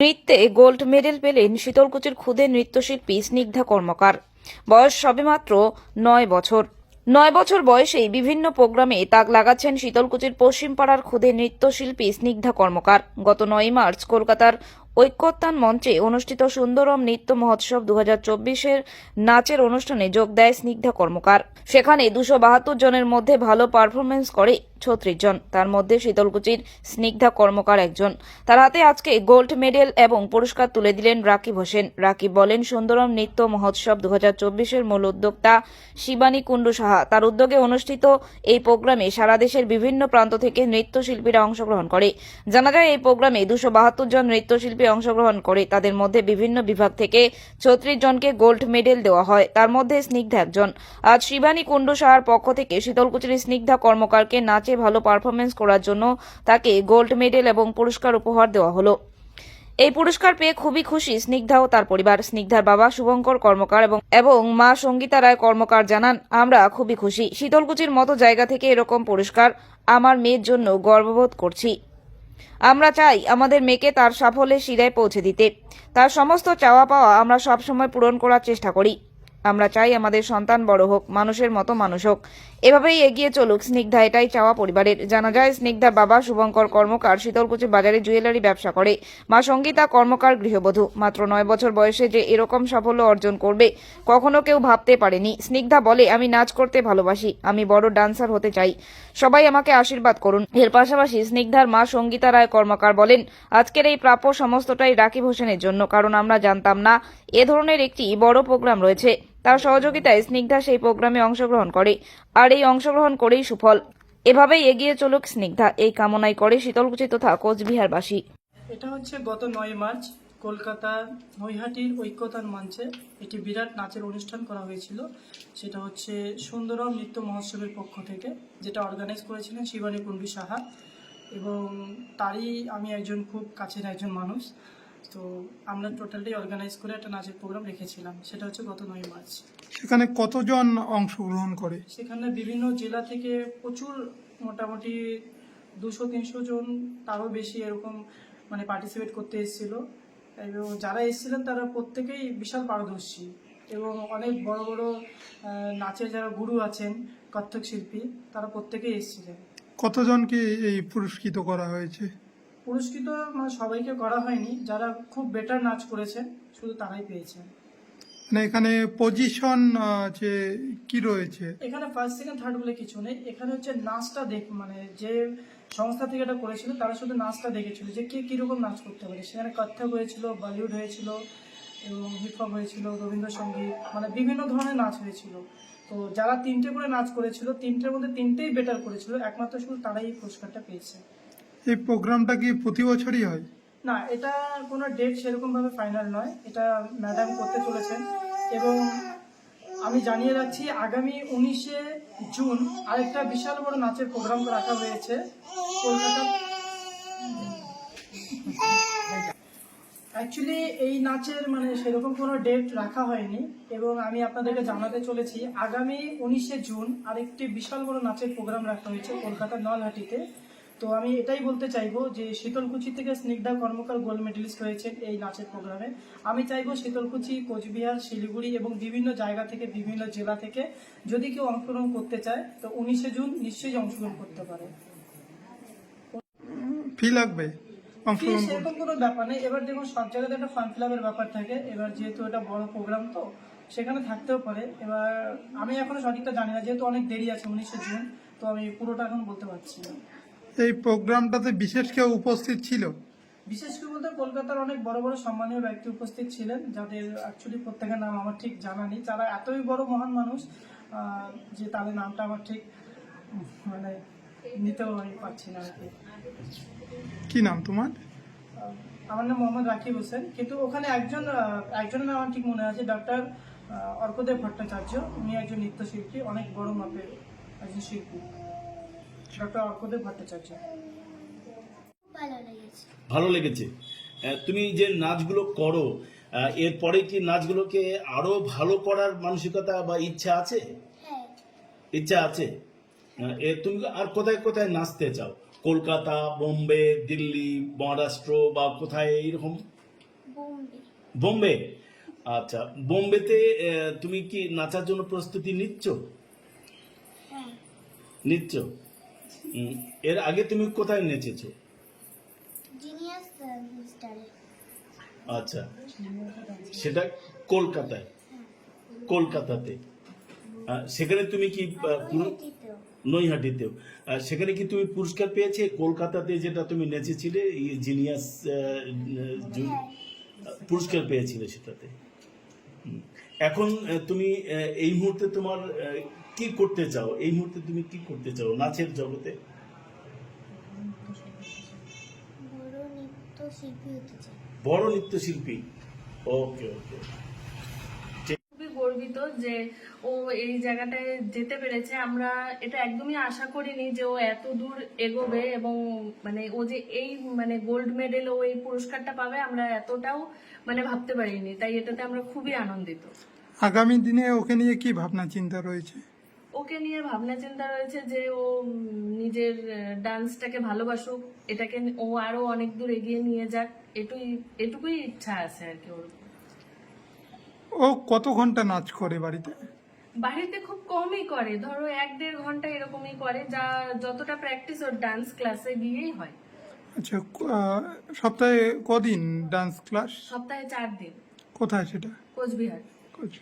নৃত্যে gold medal পেলেন শীতলকুচির ক্ষুদে নৃত্যশিল্পী স্নিগ্ধা কর্মকার। বয়স সবেমাত্র নয় বছর। নয় বছর বয়সেই বিভিন্ন প্রোগ্রামে তাক লাগাচ্ছেন শীতলকুচির পশ্চিমপাড়ার ক্ষুদে নৃত্যশিল্পী স্নিগ্ধা কর্মকার। গত নয় মার্চ কলকাতার ঐক্যতান মঞ্চে অনুষ্ঠিত সুন্দরম নৃত্য মহোৎসব দু হাজার চব্বিশের নাচের অনুষ্ঠানে যোগ দেয় স্নিগ্ধা কর্মকার। সেখানে দুশো বাহাত্তর জনের মধ্যে ভালো পারফরমেন্স করে ছত্রিশ জন। তার মধ্যে শীতলকুচির স্নিগ্ধা কর্মকার একজন। তার হাতে আজকে গোল্ড মেডেল এবং পুরস্কার তুলে দিলেন রাকিব হোসেন। রাকিব বলেন, সুন্দরম নৃত্য মহোৎসব দু হাজার চব্বিশের মূল উদ্যোক্তা শিবানী কুণ্ডু সাহা। তার উদ্যোগে অনুষ্ঠিত এই প্রোগ্রামে সারা দেশের বিভিন্ন প্রান্ত থেকে নৃত্যশিল্পীরা অংশগ্রহণ করে। জানা যায়, এই প্রোগ্রামে দুশো বাহাত্তর জন নৃত্যশিল্পী অংশগ্রহণ করে তাদের মধ্যে বিভিন্ন বিভাগ থেকে ছত্রিশ জনকে গোল্ড মেডেল দেওয়া হয়। তার মধ্যে স্নিগ্ধা একজন। আজ শিবানী কুণ্ডু সাহার পক্ষ থেকে শীতলকুচির স্নিগ্ধা কর্মকারকে নাচে ভালো পারফরমেন্স করার জন্য তাকে গোল্ড মেডেল এবং পুরস্কার উপহার দেওয়া হলো। এই পুরস্কার পেয়ে খুবই খুশি স্নিগ্ধা ও তার পরিবার। স্নিগ্ধার বাবা শুভঙ্কর কর্মকার এবং এবং মা সঙ্গীতা রায় কর্মকার জানান, আমরা খুবই খুশি। শীতলকুচির মতো জায়গা থেকে এরকম পুরস্কার আমার মেয়ের জন্য গর্ববোধ করছি। আমরা চাই আমাদের মেয়েকে তার সাফল্যের শিরায় পৌঁছে দিতে। তার সমস্ত চাওয়া পাওয়া আমরা সবসময় পূরণ করার চেষ্টা করি। আমরা চাই আমাদের সন্তান বড় হোক, মানুষের মতো মানুষ হোক। এভাবেই এগিয়ে চলুক স্নিগ্ধা, এটাই চাওয়া পরিবারের। জানা যায় স্নিগ্ধার বাবা শুভঙ্কর কর্মকার, শীতলকুচি বাজারে জুয়েলারি ব্যবসা করে। মা সঙ্গীতা কর্মকার, গৃহবধূ। মাত্র নয় বছর বয়সে যে এরকম সাফল্য অর্জন করবে, কখনো কেউ ভাবতে পারেনি। স্নিগ্ধা বলে, আমি নাচ করতে ভালোবাসি, আমি বড় ডান্সার হতে চাই। সবাই আমাকে আশীর্বাদ করুন। এর পাশাপাশি স্নিগ্ধার মা সঙ্গীতা রায় কর্মকার বলেন, আজকের এই প্রাপ্য সমস্তটাই রাকিব হোসেনের জন্য, কারণ আমরা জানতাম না, এ ধরনের একটি বড় প্রোগ্রাম রয়েছে। তার সহযোগিতায় স্নিগ্ধা সেই প্রোগ্রামে অংশগ্রহণ করে, আর এই অংশগ্রহণ করেই সুফল। এভাবেই এগিয়ে চলুক স্নিগ্ধা। এই কামনাই করে শীতলকুচি তথা কোচবিহারবাসী। এটা হচ্ছে গত নয় মার্চ কলকাতা নৈহাটির ঐক্যতান মঞ্চে একটি বিরাট নাচের অনুষ্ঠান করা হয়েছিল। সেটা হচ্ছে সুন্দরম নৃত্য মহোৎসবের পক্ষ থেকে, যেটা অর্গানাইজ করেছিলেন শিবানী কুণ্ডু সাহা। এবং তারই আমি একজন খুব কাছের একজন মানুষ। তো আমরা টোটালটাই অর্গানাইজ করে একটা নাচের প্রোগ্রাম রেখেছিলাম। সেটা হচ্ছে গত নয় মার্চ। সেখানে কতজন অংশগ্রহণ করে? সেখানে বিভিন্ন জেলা থেকে প্রচুর মোটামুটি দুশো তিনশো জন তারও বেশি এরকম মানে পার্টিসিপেট করতে এসেছিল। এবং যারা এসেছিলেন তারা প্রত্যেকেই বিশাল পারদর্শী এবং অনেক বড় বড় নাচের যারা গুরু আছেন কত্থক শিল্পী তারা প্রত্যেকেই এসেছিলেন। কতজনকে এই পুরস্কৃত করা হয়েছে? পুরস্কৃত মানে সবাইকে করা হয়নি যারা খুব বেটার নাচ করেছে শুধু তারাই পেয়েছে। মানে এখানে পজিশন যে কি রয়েছে? এখানে ফার্স্ট সেকেন্ড থার্ড বলে কিছু নেই। এখানে হচ্ছে নাচটা দেখ মানে যে সংস্থা থেকে এটা করেছিল তারা শুধু নাচটা দেখেছিল যে কে কীরকম নাচ করতে পারে। সেখানে কত্থক হয়েছিল বলিউড হয়েছিল এবং হিপ হপ হয়েছিল রবীন্দ্রসঙ্গীত মানে বিভিন্ন ধরনের নাচ হয়েছিল। তো যারা তিনটে করে নাচ করেছিল তিনটের মধ্যে তিনটেই বেটার করেছিল একমাত্র শুধু তারাই এই পুরস্কারটা পেয়েছে। এই প্রোগ্রামটা কি প্রতি বছরই হয়? না, এটা কোনো ডেট সেরকম ভাবে ফাইনাল নয়। এটা ম্যাডাম করতে চলেছেন এবং আমি জানিয়ে রাখছি, আগামী উনিশে জুন আরেকটা বিশাল বড় নাচের প্রোগ্রাম রাখা হয়েছে। কলকাতা অ্যাকচুয়ালি এই নাচের মানে সেরকম কোনো ডেট রাখা হয়নি এবং আমি আপনাদেরকে জানাতে চলেছি, আগামী উনিশে জুন আরেকটি বিশাল বড় নাচের প্রোগ্রাম রাখা হয়েছে কলকাতার নলহাটিতে। তো আমি এটাই বলতে চাইব যে শীতলকুচি থেকে স্নিগ্ধা কর্মকার গোল্ড মেডেলিস্ট হয়েছেন এই নাচের প্রোগ্রামে। আমি চাইব শীতলকুচি কোচবিহার শিলিগুড়ি এবং বিভিন্ন জায়গা থেকে বিভিন্ন জেলা থেকে যদি কেউ অংশগ্রহণ করতে চায় তো উনিশে জুন নিশ্চয়ই অংশগ্রহণ করতে পারে। ফি লাগবে? সেরকম কোনো ব্যাপার নেই। এবার দেখুন সব জায়গাতে একটা ফার্ম ফিলাপের ব্যাপার থাকে। এবার যেহেতু এটা বড় প্রোগ্রাম তো সেখানে থাকতেও পারে। এবার আমি এখনও সঠিকটা জানি না যেহেতু অনেক দেরি আছে উনিশে জুন তো আমি পুরোটা এখন বলতে পারছি না। এই প্রোগ্রামটাতে বিশেষ কেউ উপস্থিত ছিল? বিশেষ করে বলতে কলকাতার অনেক বড় বড় সম্মানীয় ব্যক্তি উপস্থিত ছিলেন যাদের অ্যাকচুয়ালি প্রত্যেকের নাম আমার ঠিক জানা নেই। তারা এতই বড় মহান মানুষ যে তাদের নামটা আমার ঠিক মানে নিতেও আমি পারছি না আর কি। কি নাম তোমার? আমার নাম মোহাম্মদ রাকিব হোসেন। কিন্তু ওখানে একজন একজনের নাম আমার ঠিক মনে আছে ডক্টর অর্কদেব ভট্টাচার্য। উনি একজন নৃত্যশিল্পী অনেক বড় মাপের একজন শিল্পী। ডক্টর অর্কদেব ভট্টাচার্য ভালো লেগেছে ভালো লেগেছে। তুমি যে নাচগুলো করো এরপরে কি নাচগুলোকে আরও ভালো করার মানসিকতা বা ইচ্ছা আছে? হ্যাঁ। ইচ্ছা আছে? তুমি আর কোথায় কোথায় নাচতে চাও? কলকাতা বোম্বে দিল্লি মহারাষ্ট্র বা কোথায় এইরকম? বোম্বে। আচ্ছা বোম্বেতে তুমি কি নাচার জন্য প্রস্তুতি নিচ্ছ? হ্যাঁ। নিচ্ছ? এর আগে তুমি কোথায় নেচেছো? আচ্ছা সেটা কলকাতায়। কলকাতাতে। আহ, সেখানে তুমি কি নৈহাটিতেও। সেখানে কি তুমি পুরস্কার পেয়েছে? কলকাতাতে যেটা তুমি নেচেছিলে জিনিয়াস হ্যাঁ। পুরস্কার পেয়েছিলে সেটাতে। এখন তুমি এই মুহূর্তে তোমার কি করতে চাও? এই মুহূর্তে তুমি কি করতে চাও নাচের জগতে? বড় নৃত্যশিল্পী? ওকে ওকে। যে ও এই জায়গাটায় যেতে পেরেছে আমরা এটা একদমই আশা করিনি যে ও এত দূর এগোবে এবং মানে ও যে এই মানে গোল্ড মেডেল ও এই পুরস্কারটা পাবে আমরা এতটাও মানে ভাবতে পারিনি। তাই এটাতে আমরা খুবই আনন্দিত। আগামী দিনে ওকে নিয়ে কি ভাবনা চিন্তা রয়েছে? ওকে নিয়ে ভাবনা চিন্তা রয়েছে যে ও নিজের ডান্সটাকে ভালোবাসুক এটাকে ও আরও অনেক দূর এগিয়ে নিয়ে যাক এটুই এটুকুই ইচ্ছা আছে আর কি ওর ও কত ঘণ্টা নাচ করে বাড়িতে? বাড়িতে খুব কমই করে। ধরো এক দেড় ঘণ্টা এরকমই করে যা যতটা প্র্যাকটিস ওর ডান্স ক্লাসে গিয়েই হয়। আচ্ছা সপ্তাহে কদিন ডান্স ক্লাস সপ্তাহে চার দিন। কোথায় সেটা? কোচবিহার। কোচ